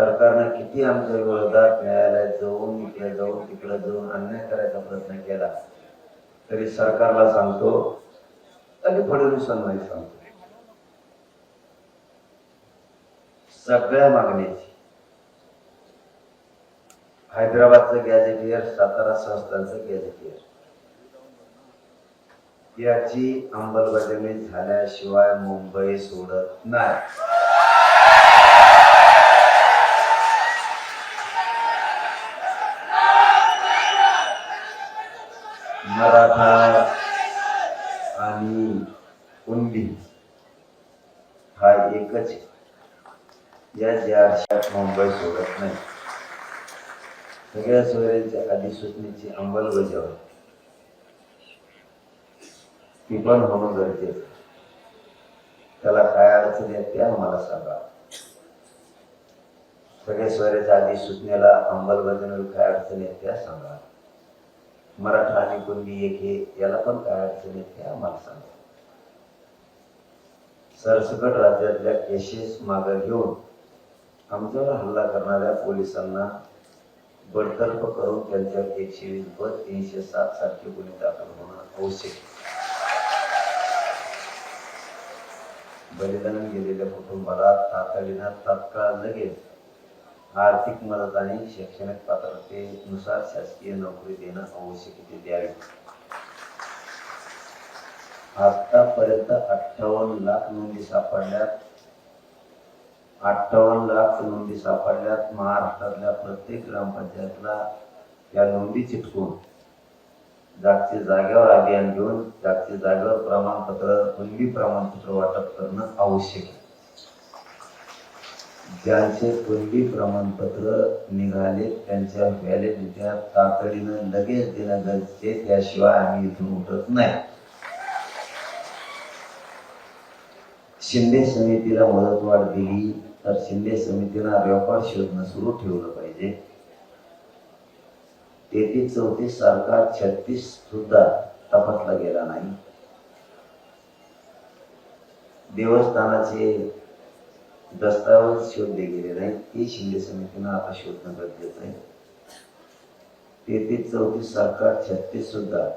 सरकारनं किती आमच्या विरोधात न्यायालयात जाऊन इथे जाऊन तिकडे जाऊन अन्याय करायचा प्रयत्न केला तरी सरकारला सांगतो आणि फडणवीसांनाही सांगतो. सगळ्या मागणीची. हैदराबादचं गॅजेटियर सातारा संस्थांचं गॅजेटियर याची अंमलबजावणी झाल्याशिवाय मुंबई सोडत नाही मराठा आणि कुंडी हा एकच या ज्या मुंबई सोडत नाही. सगळ्या सोयऱ्यांच्या अधिसूचनेची अंमलबजावणी. ती पण होणं गरजेचं त्याला काय अडचण आहे त्या मला सांगा. सगळ्या सोयऱ्याच्या अधिसूचनेला अंमलबजावणी काय अडचण आहे त्या सांगा. मराठा आणि कुणबी एक हे याला पण काय अडचण आहे त्या मला सांगा. सरसकट राज्यातल्या केसेस मागे घेऊन आमच्यावर हल्ला करणाऱ्या पोलिसांना बडतर्फ करून त्यांच्यावर एकशे वीस व तीनशे सात सारखे गुन्हे दाखल होणं आवश्यक बलिदान गेलेल्या कुटुंबाला तातडीनं तात्काळ लगेच आर्थिक मदत आणि शैक्षणिक पात्रतेनुसार शासकीय नोकरी देणं आवश्यक द्यावी. आतापर्यंत अठ्ठावन्न लाख नोंदी सापडल्यात. अठ्ठावन्न लाख नोंदी सापडल्यात. महाराष्ट्रातल्या प्रत्येक ग्रामपंचायतला या नोंदी चिटकून जागतिक जागेवर अभियान घेऊन जागतिक जागेवर प्रमाणपत्र कुणबी प्रमाणपत्र वाटप करणं आवश्यक आहे. ज्यांचे कुणबी प्रमाणपत्र निघाले त्यांच्या व्हॅलिडिट्या तातडीनं लगेच देणं गरजेचे त्याशिवाय आम्ही इथून उठत नाही. शिंदे समितीला मुदतवाढ दिली तर शिंदे समितीला रेकॉर्ड शोधणं सुरू ठेवलं पाहिजे. तेहतीस चौतीस सारखा छत्तीस सुद्धा तपासला गेला नाही. देवस्थानाचे दस्तावेज शोधले गेले नाही ते शिंदे समितीनं आता शोधणं गरजेचं आहे. तेहतीस चौतीस सारखा छत्तीस सुद्धा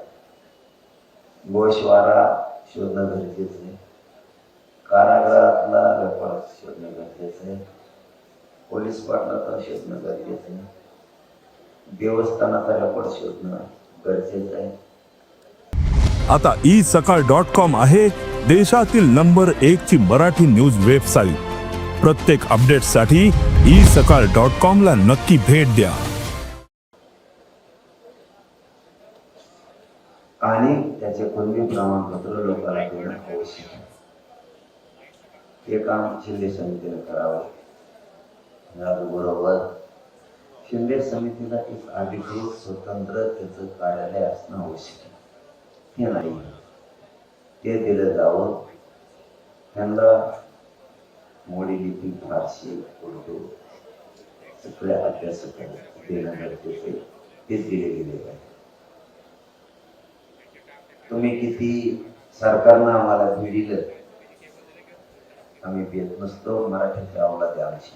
गोशवारा शोधणं गरजेचं आहे. कारागृहातला रेकॉर्ड शोधणं गरजेचं आहे. पोलीस पाटलाचा शोधणं गरजेचं आहे. देवस्थानाचा रेकॉर्ड शोधणं गरजेचं आहे. आता ई सकाळ डॉट कॉम आहे देशातील नंबर एक ची मराठी न्यूज वेबसाईट. प्रत्येक अपडेटसाठी ई सकाळ डॉट कॉम ला नक्की भेट द्या. आणि त्याचे कोणते प्रमाणपत्र लोकांना देणं आवश्यक आहे. हे काम शिंदे समितीने करावं. याचबरोबर शिंदे समितीला एक अधिकृत स्वतंत्र त्याचं कार्यालय असणं आवश्यक आहे. हे नाही. ते दिलं जावं. त्यांना मोडी लिपी फारशी उर्दू सगळ्या अभ्यासकांना देणं गरजेचं ते दिले गेले पाहिजे. तुम्ही किती सरकारनं आम्हाला भिडिलं आम्ही भेट नसतो मराठीची अवलाद आहे आमची